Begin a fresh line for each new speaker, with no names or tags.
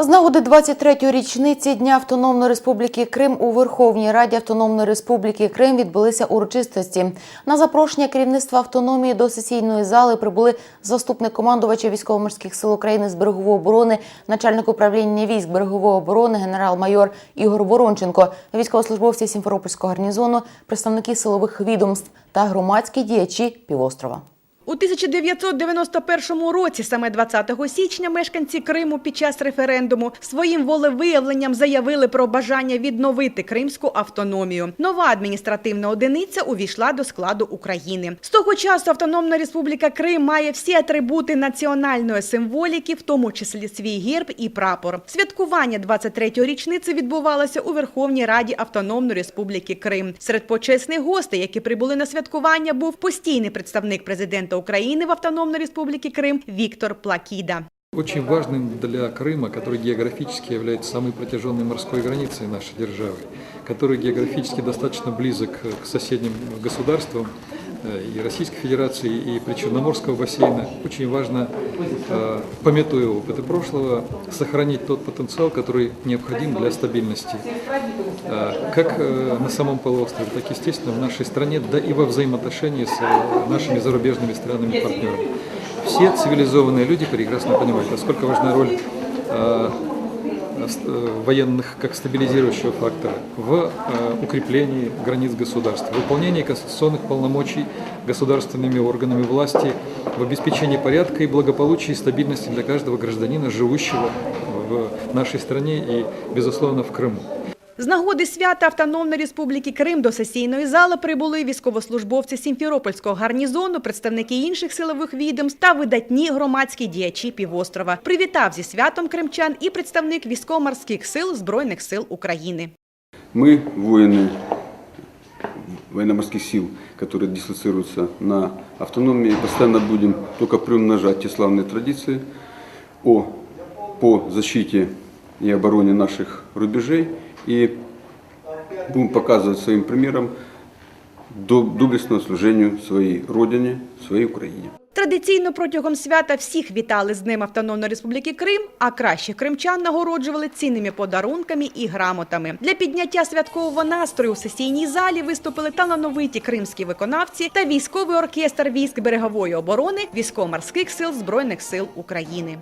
З нагоди 23-ї річниці Дня Автономної Республіки Крим у Верховній Раді Автономної Республіки Крим відбулися урочистості. На запрошення керівництва автономії до сесійної зали прибули заступник командувача військово-морських сил України з берегової оборони, начальник управління військ берегової оборони, генерал-майор Ігор Воронченко, військовослужбовці Сімферопольського гарнізону, представники силових відомств та громадські діячі півострова.
У 1991 році, саме 20 січня, мешканці Криму під час референдуму своїм волевиявленням заявили про бажання відновити кримську автономію. Нова адміністративна одиниця увійшла до складу України. З того часу Автономна Республіка Крим має всі атрибути національної символіки, в тому числі свій герб і прапор. Святкування 23-ї річниці відбувалося у Верховній Раді Автономної Республіки Крим. Серед почесних гостей, які прибули на святкування, був постійний представник президента України в Автономній Республіці Крим Віктор Плакіда.
Очень важным для Крыма, который географически является самой протяженной морской границей нашей державы, который географически достаточно близок к соседним государствам э, и Российской Федерации, и Причерноморского бассейна. Очень важно, э, пометуя опыты прошлого, сохранить тот потенциал, который необходим для стабильности э, как э, на самом полуострове, так, естественно, в нашей стране, да и во взаимоотношении с э, нашими зарубежными странами-партнерами. Все цивилизованные люди прекрасно понимают, насколько важна роль э, э, военных как стабилизирующего фактора в э, укреплении границ государства, в выполнении конституционных полномочий государственными органами власти, в обеспечении порядка и благополучия и стабильности для каждого гражданина, живущего в нашей стране и, безусловно, в Крыму.
З нагоди свята Автономної Республіки Крим до сесійної зали прибули військовослужбовці Сімферопольського гарнізону, представники інших силових відомств та видатні громадські діячі півострова. Привітав зі святом кримчан і представник військово-морських сил Збройних сил України.
Мы, воины военно-морских сил, которые дислоцируются на автономии, постоянно будем только приумножать те славные традиции о, по защите и обороне наших рубежей и будем показывать своим примером до- доблестного служению своей Родине, своей Украине.
Традиційно протягом свята всіх вітали з Днем Автономної Республіки Крим, а кращих кримчан нагороджували цінними подарунками і грамотами. Для підняття святкового настрою у сесійній залі виступили талановиті кримські виконавці та військовий оркестр військ берегової оборони військово-морських сил Збройних сил України.